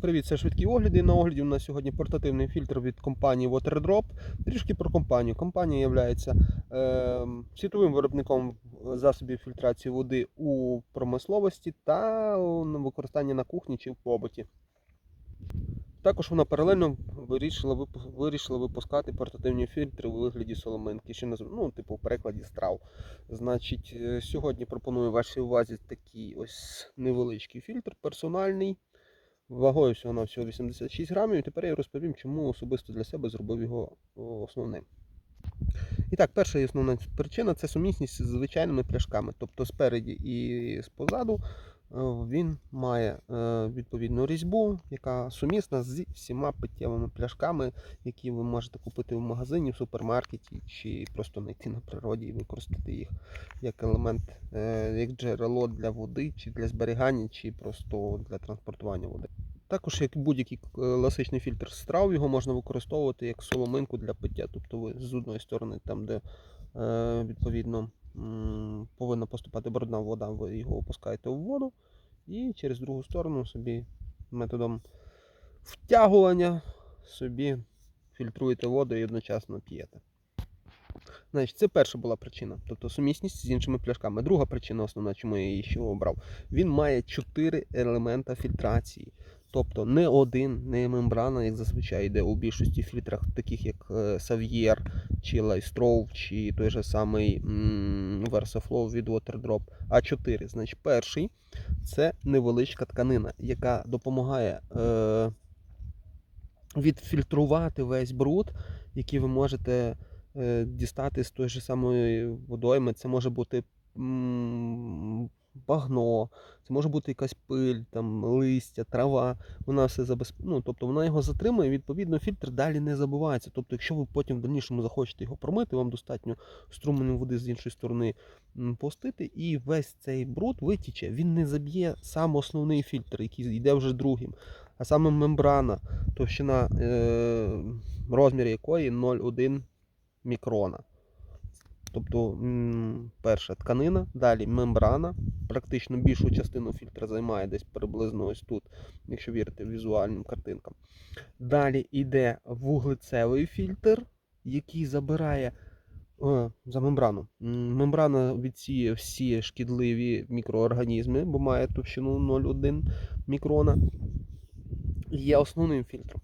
Привіт, це швидкі огляди. На огляді у нас сьогодні портативний фільтр від компанії WaterDrop. Трішки про компанію. Компанія є е, світовим виробником засобів фільтрації води у промисловості та у використанні на кухні чи в побуті. Також вона паралельно вирішила, вирішила випускати портативні фільтри у вигляді соломинки, що назив... ну, типу в перекладі страв. Значить, е, сьогодні пропоную вашій увазі такий ось невеличкий фільтр, персональний. Вагою всього на всього 86 грамів. І тепер я розповім, чому особисто для себе зробив його основним. І так, перша і основна причина це сумісність з звичайними пляшками. Тобто спереді і спозаду е, він має е, відповідну різьбу, яка сумісна з всіма питтєвими пляшками, які ви можете купити в магазині, в супермаркеті, чи просто знайти на природі і використати їх як елемент, е, як джерело для води, чи для зберігання, чи просто для транспортування води. Також, як будь-який е, класичний фільтр страв, його можна використовувати як соломинку для пиття. Тобто ви з одної сторони, там, де е, відповідно повинна поступати брудна вода, ви його опускаєте в воду, і через другу сторону собі методом втягування собі фільтруєте воду і одночасно п'єте. Значить, це перша була причина, тобто сумісність з іншими пляшками. Друга причина, основна, чому я її ще обрав, він має чотири елемента фільтрації. Тобто не один, не мембрана, як зазвичай йде у більшості фільтрах, таких як е, Savier, чи Lystrow, чи той же самий VersaFlow від WaterDrop, а чотири. Значить, перший це невеличка тканина, яка допомагає е, відфільтрувати весь бруд, який ви можете е, дістати з тої ж самої водойми. Це може бути багно, це може бути якась пиль, там, листя, трава. Вона все забезп... ну, тобто вона його затримує, відповідно, фільтр далі не забувається. Тобто, якщо ви потім в дальнішому захочете його промити, вам достатньо струменем води з іншої сторони пустити, і весь цей бруд витіче. Він не заб'є сам основний фільтр, який йде вже другим. А саме мембрана, товщина е- розмір якої 0,1 мікрона. Тобто перша тканина, далі мембрана. Практично більшу частину фільтра займає десь приблизно ось тут, якщо вірити візуальним картинкам. Далі йде вуглецевий фільтр, який забирає е, за мембрану. Мембрана відсіє всі шкідливі мікроорганізми, бо має товщину 0,1 мікрона. Є основним фільтром.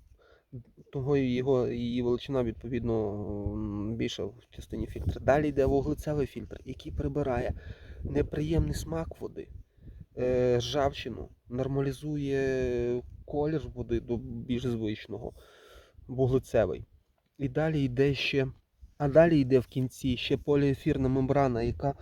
Того його її величина відповідно більша в частині фільтра. Далі йде вуглецевий фільтр, який прибирає неприємний смак води, е, ржавчину, нормалізує колір води до більш звичного, вуглецевий. І далі йде ще, а далі йде в кінці ще поліефірна мембрана, яка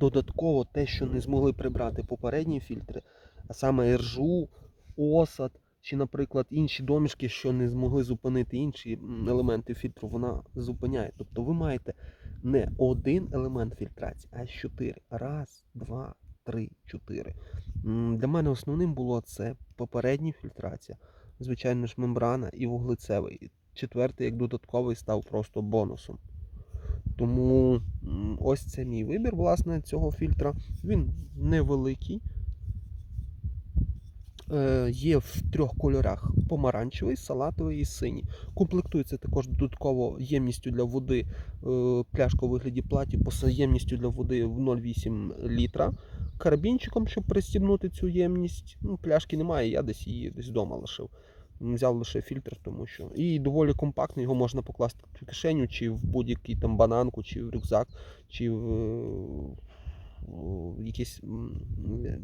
додатково те, що не змогли прибрати попередні фільтри, а саме ржу, осад чи, наприклад, інші домішки, що не змогли зупинити інші елементи фільтру, вона зупиняє. Тобто ви маєте не один елемент фільтрації, а чотири. Раз, два, три, чотири. Для мене основним було це попередня фільтрація, звичайно ж, мембрана і вуглецевий. Четвертий, як додатковий, став просто бонусом. Тому ось це мій вибір, власне, цього фільтра. Він невеликий. Е, Є в трьох кольорах: помаранчевий, салатовий і синій. Комплектується також додатково ємністю для води е, пляшка у вигляді платі, по ємністю для води в 0,8 літра. Карабінчиком, щоб пристібнути цю ємність. Ну, пляшки немає, я десь її десь вдома лишив. Взяв лише фільтр, тому що. І доволі компактний, його можна покласти в кишеню, чи в будь-який там бананку, чи в рюкзак, чи в, в е,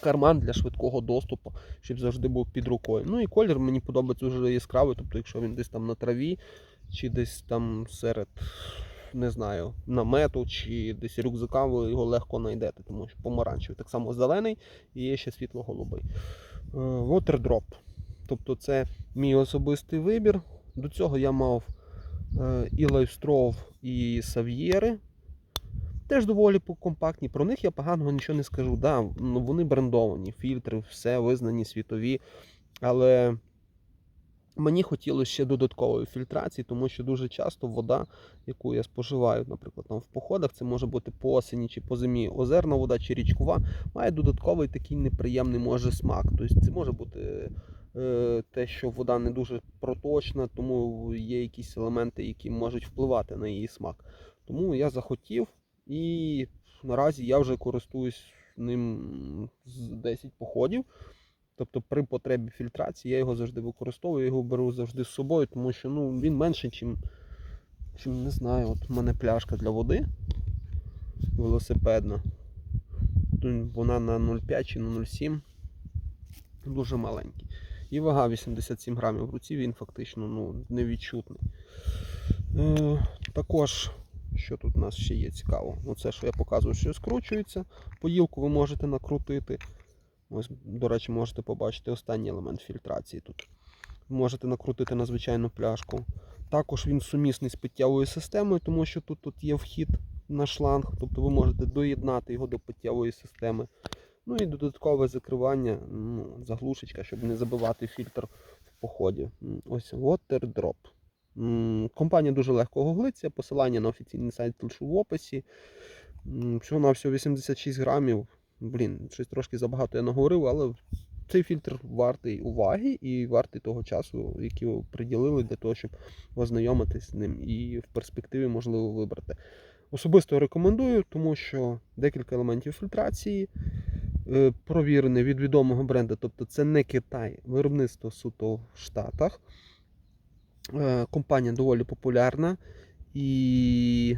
карман для швидкого доступу, щоб завжди був під рукою. Ну і колір мені подобається вже яскравий, тобто, якщо він десь там на траві, чи десь там серед, не знаю, намету, чи десь рюкзака, ви його легко знайдете, тому що помаранчевий. Так само зелений і є ще світло-голубий. Е, Waterdrop. Тобто це мій особистий вибір. До цього я мав е, і Лайвстров, і Сав'єри. Теж доволі компактні. Про них я поганого нічого не скажу. Да, ну, вони брендовані, фільтри, все визнані світові. Але Мені хотілося ще додаткової фільтрації, тому що дуже часто вода, яку я споживаю, наприклад, там в походах, це може бути по осені чи по зимі озерна вода чи річкова, має додатковий такий неприємний може смак. Тобто це може бути е, те, що вода не дуже проточна, тому є якісь елементи, які можуть впливати на її смак. Тому я захотів і наразі я вже користуюсь ним з 10 походів. Тобто при потребі фільтрації я його завжди використовую, я його беру завжди з собою, тому що ну, він менший, чим, чим не знаю, от у мене пляшка для води велосипедна. Вона на 0,5 чи на 0,7. Дуже маленький. І вага 87 грамів в руці, він фактично ну, невідчутний. Е, також, що тут у нас ще є цікаво? Оце, що я показую, що скручується. Поїлку ви можете накрутити. Ось, до речі, можете побачити останній елемент фільтрації тут. Можете накрутити на звичайну пляшку. Також він сумісний з питтєвою системою, тому що тут, тут є вхід на шланг, тобто ви можете доєднати його до питтєвої системи. Ну і додаткове закривання, ну, заглушечка, щоб не забивати фільтр в поході. Ось Water Drop. Компанія дуже легко гуглиться, посилання на офіційний сайт лишу в описі. Всього на всього 86 грамів. Блін, щось трошки забагато я наговорив, але цей фільтр вартий уваги і вартий того часу, який ви приділили для того, щоб ознайомитись з ним і в перспективі можливо вибрати. Особисто рекомендую, тому що декілька елементів фільтрації е, провірений від відомого бренду, тобто це не Китай, виробництво суто в Штатах. Е, Компанія доволі популярна і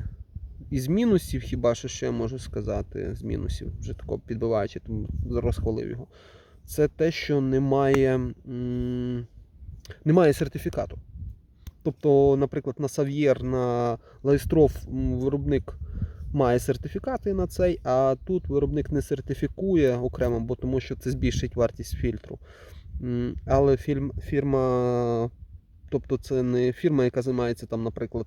із мінусів, хіба що ще я можу сказати, з мінусів, вже тако підбиваючи, тому розхвалив його. Це те, що немає, немає сертифікату. Тобто, наприклад, на Сав'єр, на Лайстров виробник має сертифікати на цей, а тут виробник не сертифікує окремо, бо тому що це збільшить вартість фільтру. Але фірм, фірма, тобто це не фірма, яка займається там, наприклад,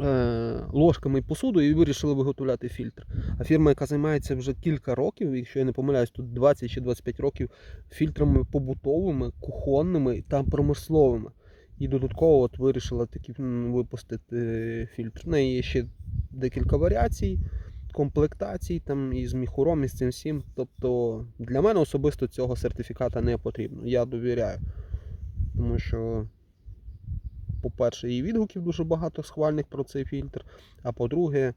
е, ложками і посудою і вирішили виготовляти фільтр. А фірма, яка займається вже кілька років, якщо я не помиляюсь, тут 20 чи 25 років фільтрами побутовими, кухонними та промисловими. І додатково от вирішила таки м, випустити фільтр. В неї є ще декілька варіацій, комплектацій там і з міхуром, і з цим всім. Тобто для мене особисто цього сертифіката не потрібно. Я довіряю. Тому що по-перше, і відгуків дуже багато схвальних про цей фільтр. А по-друге,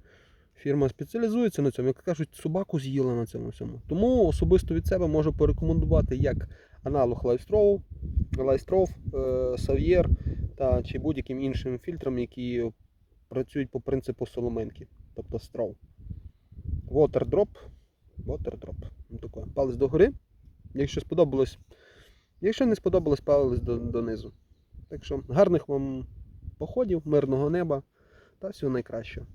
фірма спеціалізується на цьому. Як кажуть, собаку з'їла на цьому всьому. Тому особисто від себе можу порекомендувати як аналог Лайстров, Лайстров, Сав'єр та чи будь-яким іншим фільтрам, які працюють по принципу соломинки, тобто стров. Water Drop. Water Drop. Таке. Палець догори. Якщо сподобалось. Якщо не сподобалось, до, донизу. Так що гарних вам походів, мирного неба та всього найкращого.